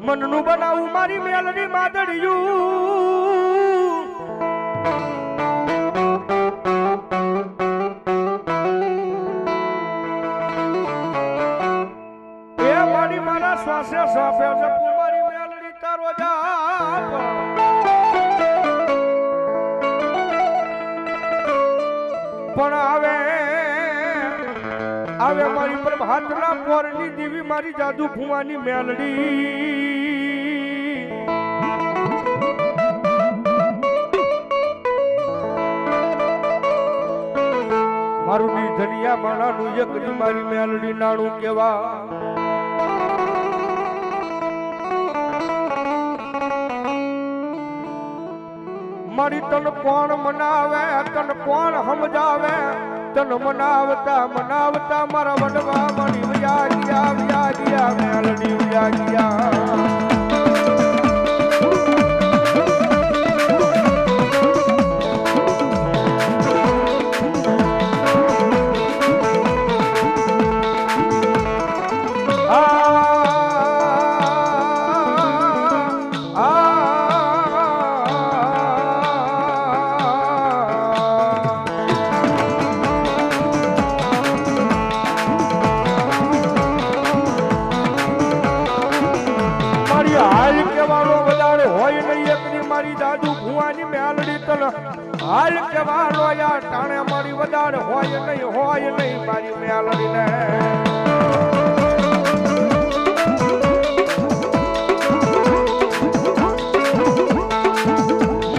મનનું બનાવું મારી મેલની માદડિયું આવે મારી પ્રભાતના પોરની દેવી મારી જાદુ ભુવાની મેલડી. મારું ની ધનિયા માણાનું યકરી મારી મેલડી નાણું કેવા. મારી તન કોણ મનાવે, તન કોણ સમજાવે? તન મનાવતા મનાવતા મારા વડવા મારી વ્યા ગયા વ્યા ગયા મેલડી વ્યા ગયા હાલ કેવાનો યા ટાણે મારી વધારે હોય નહીં હોય નહીં, મારી મેલડી ને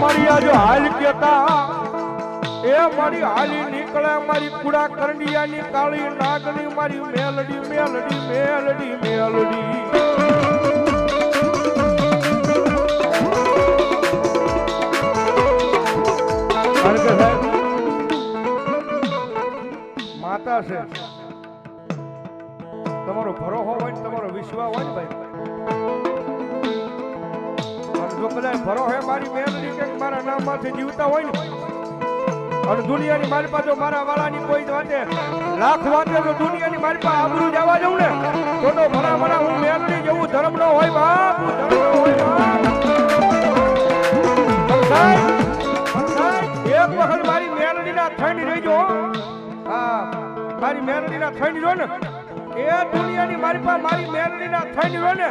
મારી હાલ કેતા એ મારી હાલી નીકળે, મારી કુડા કરંડિયાની કાળી નાગની, મારી મેલડી મેલડી મેલડી મેલડી. માતા છે. તમારો ભરોસો હોય ને તમારો વિશ્વાસ હોય ને ભાઈ. જો કદાચ ભરો હે મારી મહેનત કે મારા નામમાંથી જીવતા હોય ને, અને દુનિયાની મારી પાસે મારા વાળાની કોઈ વાતે, લાખ વાતે જો દુનિયાની મારી પાસે આબરૂ જવા જવું ને, તો તો ભલા ભલા હું મેલડી જેવું ધર્મ ન હોય બાપ. મારી મેલડીના થઈને જો ને, એ દુનિયાની મારી પાસે મારી મેલડીના થઈને રહ્યો ને,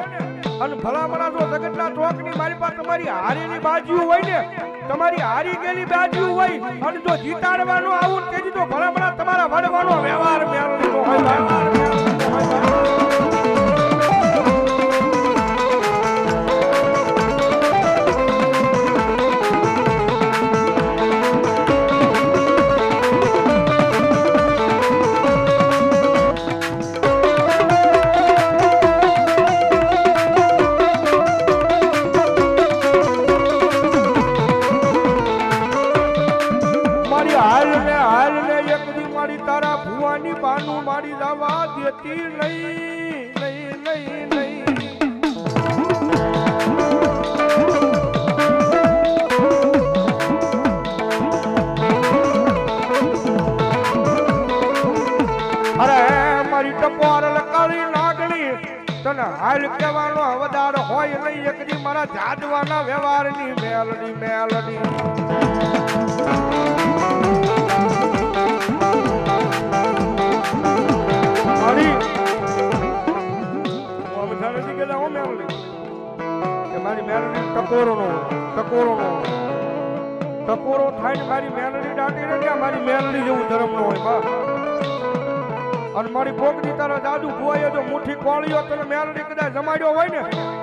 અને ભલા ભલા જો જગતના ચોકની મારી પાસે તમારી હારીની બાજુ હોય ને, તમારી હારી ગયેલી બાજુ હોય, અને જો જીતાડવાનું આવું તેથી તો ભલા હાલ કહેવાનો વધાર હોય નહીં. મારા જાદવાના વ્યવહારની મેલડી મેલડી. હું મેલડી કે મારી મેલડી ટકોરો નો ટકોરો થાય ને મારી મેલડી દાટી રહે ને મારી મેલડી જેવું ધર્મ નો હોય, બા. અને મારી પોકની તારા દાદુ ભુવાએ જો મુઠ્ઠી કોળીઓ તને મેલડી કદાચ જમાડ્યો હોય ને,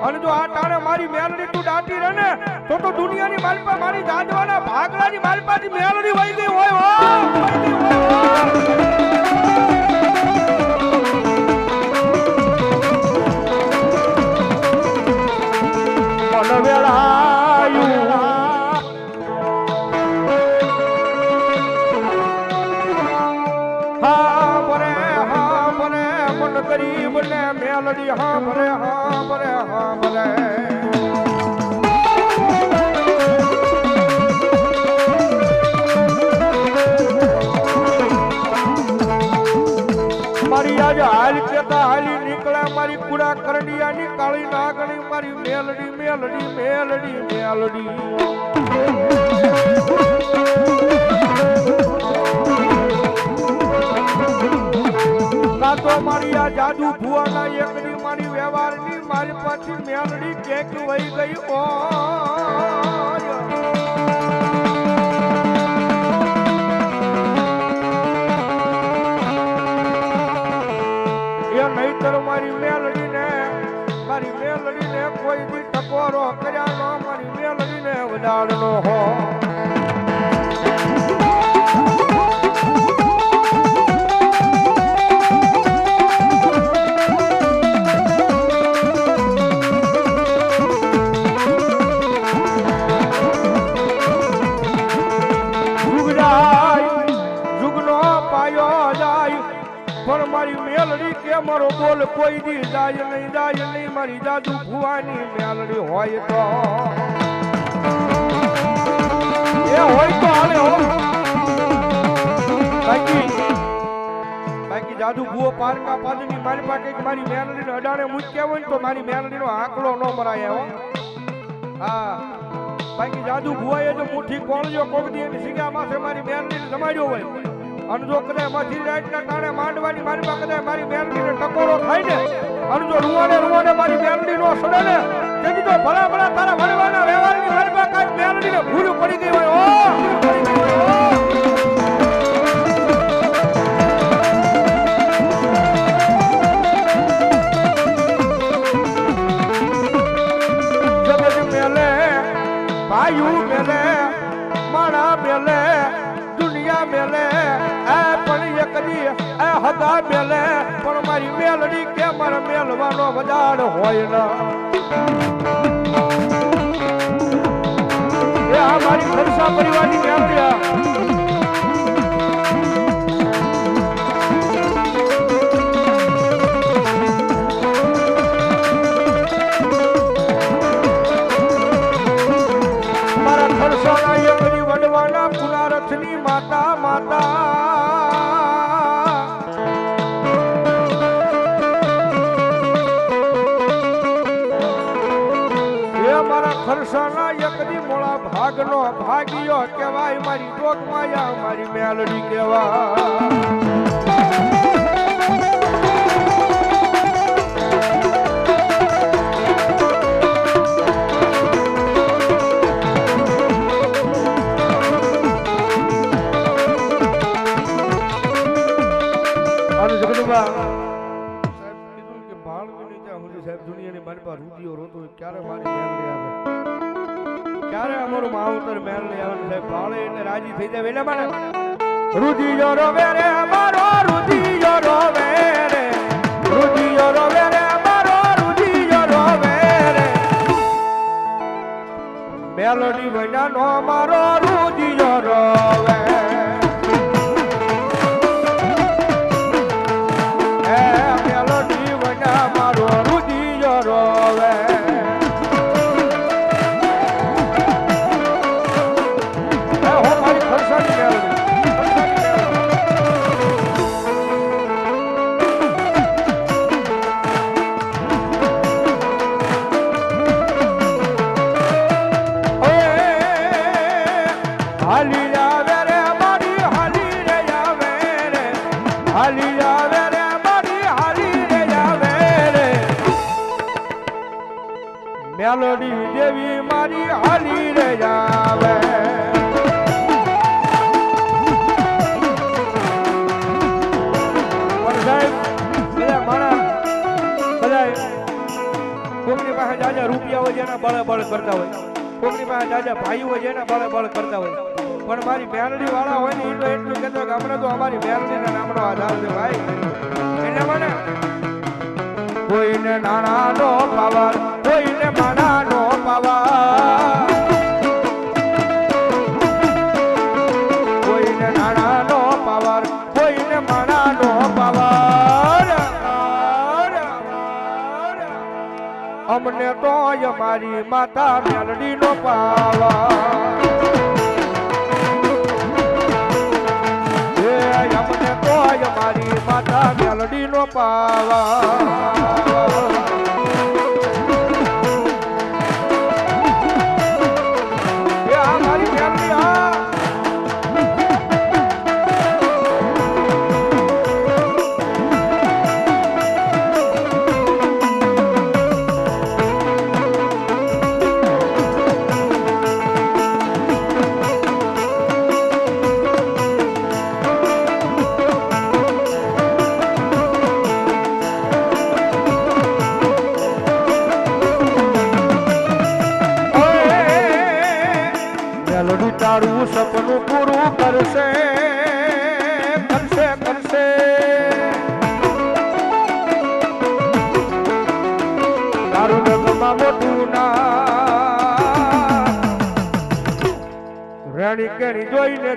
અને જો આ તારે મારી મેલડી તું દાટી રહે ને, તો તો દુનિયાની માલપા મારી દાદવાના ભાગલાની માલપાથી મેલડી વહી ગઈ હોય. મારી કુડા કરડિયાની કાળી નાગણી મારી મેલડી મેલડી મેલડી મેલડી. ભુવાના એકડી મારી વ્યવહારની, મારી પાછી મેલડી કેક વહી ગઈ ઓ એ નહીતર મારી મેલડીને મારી મેલડીને કોઈ બી ટકોરો કર્યા મારી મેલડીને વડાડનો હો મેલડી કે મારો બોલ કોઈ દી જાય નહીં જાય નહીં, મારી જાદુ ભુવાની મેલડી હોય તો. એ હોય તો હાલે હો. બાકી બાકી જાદુ ભુવો પારકા પાદની મારી પાસે મારી મેલડીને અડાણે મૂક્યા હોય તો મારી મેલડીનો આંકડો ન મરાય હો. હા. બાકી જાદુ ભુવાએ જો મુઠ્ઠી કોળજો કોક દી એની સિગા માથે મારી મેલડીને જમાડ્યો હોય. અને જો કદાચ મધી રાતના તાણે માંડવાની મારી પાસે કદાચ મારી મેલડીને ટકોરો થાય ને, અને રૂવાને રૂવાને મારી મેલડી નો સડે ને, તેથી તો ભલા ભલા તારા ભરવાના વ્યવહારની મારી પાસે મેલડીને ભૂલ પડી ગઈ હોય. ઓ કે મેલવાનો વજાડ હોય ના. મારી પરિવારની મેલડી કહેવાય મારી જોગ માયા, મારી મેલડી કહેવાય સાહેબ દુનિયાની મારી પાસે રૂદીઓ રોતો ક્યારે મારી માવતર મેલ આવે આવન છે ભાળે એટલે રાજી થઈ જાય. એટલે મને જો રોવે રે અમારો જો રોવે રે. રૂદીઓ રોવે રે અમારો જો રોવે રે. મેલડી બન્યા નો અમારો જો રોવે પાસે જાજા રૂપિયા હોય એના બળે બળ કરતા હોય. કોકની પાસે જાજા ભાઈ હોય એના બળે બળ કરતા હોય. પણ મારી મેલડી વાળા હોય ને એ તો એટલું કહેતો કે હમણાં તો અમારી મેલડીના નામનો આધાર છે ભાઈ. એટલે મને કોઈને નાણાનો પાવર, કોઈને માણાનો પાવર. તો મારી માતા મેલડી નો પાવા અમને તોય મારી માતા મેલડી નો પાવા.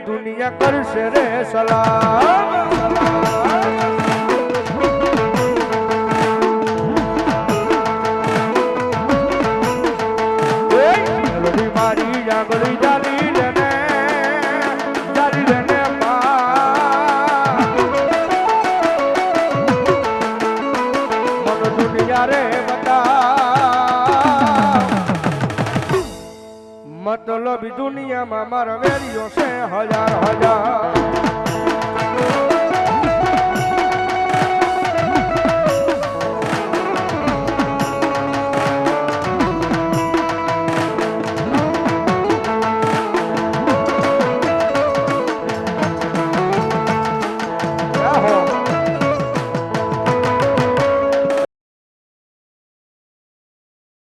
દુનિયા કરશે રે સલામ. મેલડી